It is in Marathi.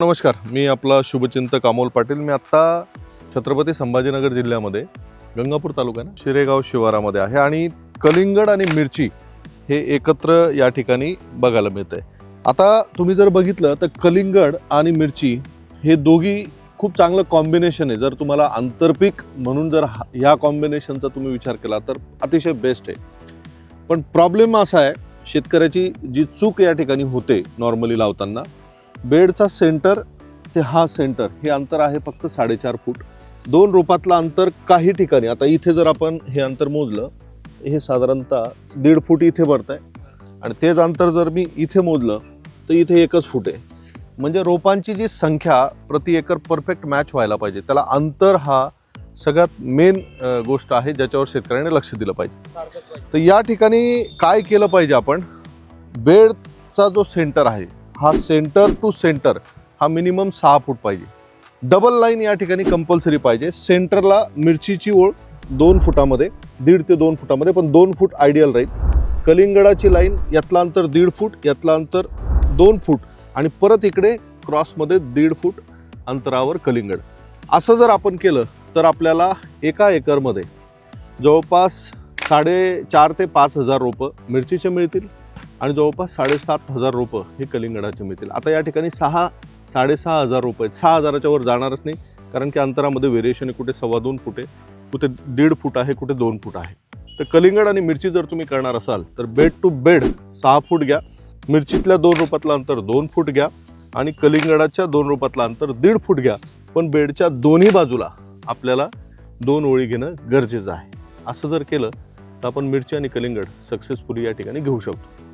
नमस्कार मी आपला शुभचिंतक अमोल पाटील. मी आत्ता छत्रपती संभाजीनगर जिल्ह्यामध्ये गंगापूर तालुका ना शिरेगाव शिवारामध्ये आहे आणि कलिंगड आणि मिरची हे एकत्र या ठिकाणी बघायला मिळत आहे आता तुम्ही जर बघितलं तर कलिंगड आणि मिरची हे दोघी खूप चांगलं कॉम्बिनेशन आहे. जर तुम्हाला आंतरपीक म्हणून जर हा- ह्या कॉम्बिनेशनचा तुम्ही विचार केला तर अतिशय बेस्ट आहे. पण प्रॉब्लेम असा आहे शेतकऱ्याची जी चूक या ठिकाणी होते नॉर्मली लावताना बेडचा सेंटर ते हा सेंटर हे अंतर आहे फक्त साडेचार फूट. दोन रोपातलं अंतर काही ठिकाणी आता इथे जर आपण हे अंतर मोजलं हे साधारणतः दीड फूट इथे भरत आहे आणि तेच अंतर जर मी इथे मोजलं तर इथे एकच फूट आहे. म्हणजे रोपांची जी संख्या प्रति एकर परफेक्ट मॅच व्हायला पाहिजे. त्याला अंतर हा सगळ्यात मेन गोष्ट आहे ज्याच्यावर शेतकऱ्याने लक्ष दिलं पाहिजे. तर या ठिकाणी काय केलं पाहिजे आपण? बेडचा जो सेंटर आहे हा सेंटर टू सेंटर हा मिनिमम सहा फूट पाहिजे. डबल लाईन या ठिकाणी कंपल्सरी पाहिजे. सेंटरला मिरचीची ओळ दोन फुटामध्ये दीड ते दोन फुटामध्ये पण दोन फूट आयडियल राहील. कलिंगडाची लाईन यातलं अंतर दीड फूट यातलं अंतर दोन फूट आणि परत इकडे क्रॉसमध्ये दीड फूट अंतरावर कलिंगड. असं जर आपण केलं तर आपल्याला एका एकरमध्ये जवळपास साडेचार ते पाच हजार रोपं मिरचीचे मिळतील. आणि जवळपास साडेसात हजार रोपं हे कलिंगडाचे मिळतील. आता या ठिकाणी सहा साडेसहा हजार रुपये आहेत. सहा हजाराच्या वर जाणारच नाही कारण की अंतरामध्ये व्हेरिएशन आहे कुठे सव्वा दोन फुटे कुठे दीड फूट आहे कुठे दोन फूट आहे. तर कलिंगड आणि मिरची जर तुम्ही करणार असाल तर बेड टू बेड सहा फूट घ्या मिरचीतल्या दोन रुपातलं अंतर दोन फूट घ्या आणि कलिंगडाच्या दोन रुपातलं अंतर दीड फूट घ्या. पण बेडच्या दोन्ही बाजूला आपल्याला दोन ओळी घेणं गरजेचं आहे. असं जर केलं तर आपण मिरची आणि कलिंगड सक्सेसफुली या ठिकाणी घेऊ शकतो.